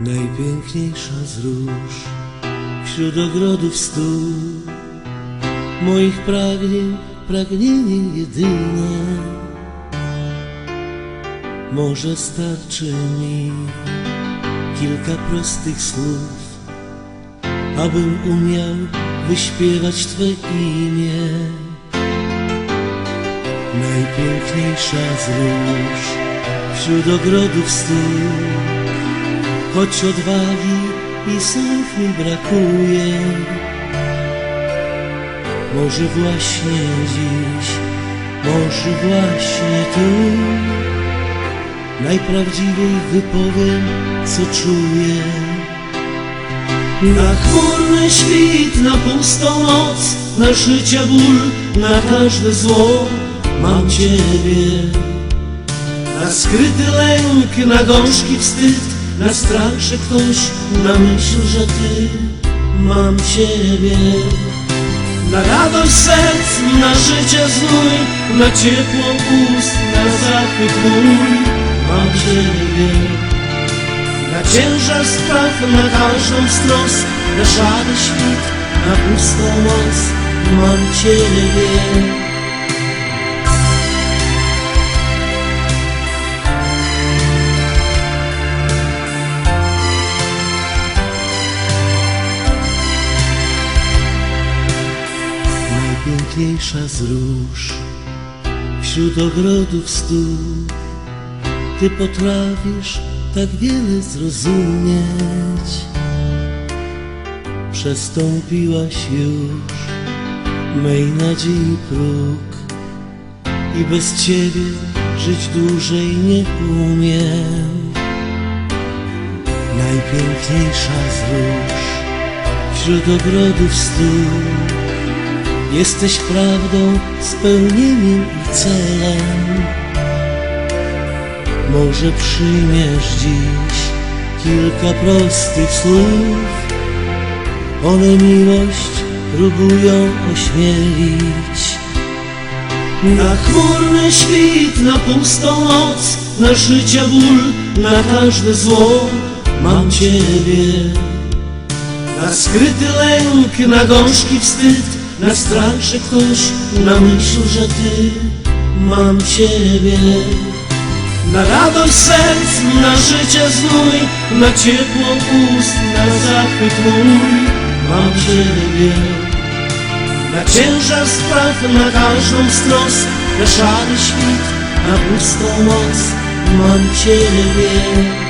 Najpiękniejsza z róż wśród ogrodów stu moich pragnień, pragnienie jedyne. Może starczy mi kilka prostych słów, abym umiał wyśpiewać Twe imię. Najpiękniejsza z róż wśród ogrodów stu choć odwagi i słów mi brakuje. Może właśnie dziś, może właśnie tu najprawdziwiej wypowiem, co czuję. Na chmurny świt, na pustą noc, na życia ból, na każde zło mam Ciebie. Na skryty lęk, na gorzki wstyd, na strach, że ktoś na myśl, że Ty mam Ciebie. Na radość serc, na życie znój, na ciepło ust, na zachwyt mój mam Ciebie. Na ciężar spraw, na każdą z tros, na szary świt, na pustą noc mam Ciebie. Najpiękniejsza z róż wśród ogrodów stu. Ty potrafisz tak wiele zrozumieć. Przestąpiłaś już mej nadziei próg i bez Ciebie żyć dłużej nie umiem. Najpiękniejsza z róż wśród ogrodów stu. Jesteś prawdą, spełnieniem i celem. Może przyjmiesz dziś kilka prostych słów. One miłość próbują ośmielić. Na chmurny świt, na pustą noc, na życia ból, na każde zło mam Ciebie. Na skryty lęk, na gorzki wstyd, na strach, że ktoś na myśl, że Ty mam Ciebie. Na radość serc, na życie znój, na ciepło ust, na zachwyt mój mam Ciebie. Na ciężar spraw, na każdą z tros, na szary świt, na pustą noc mam Ciebie.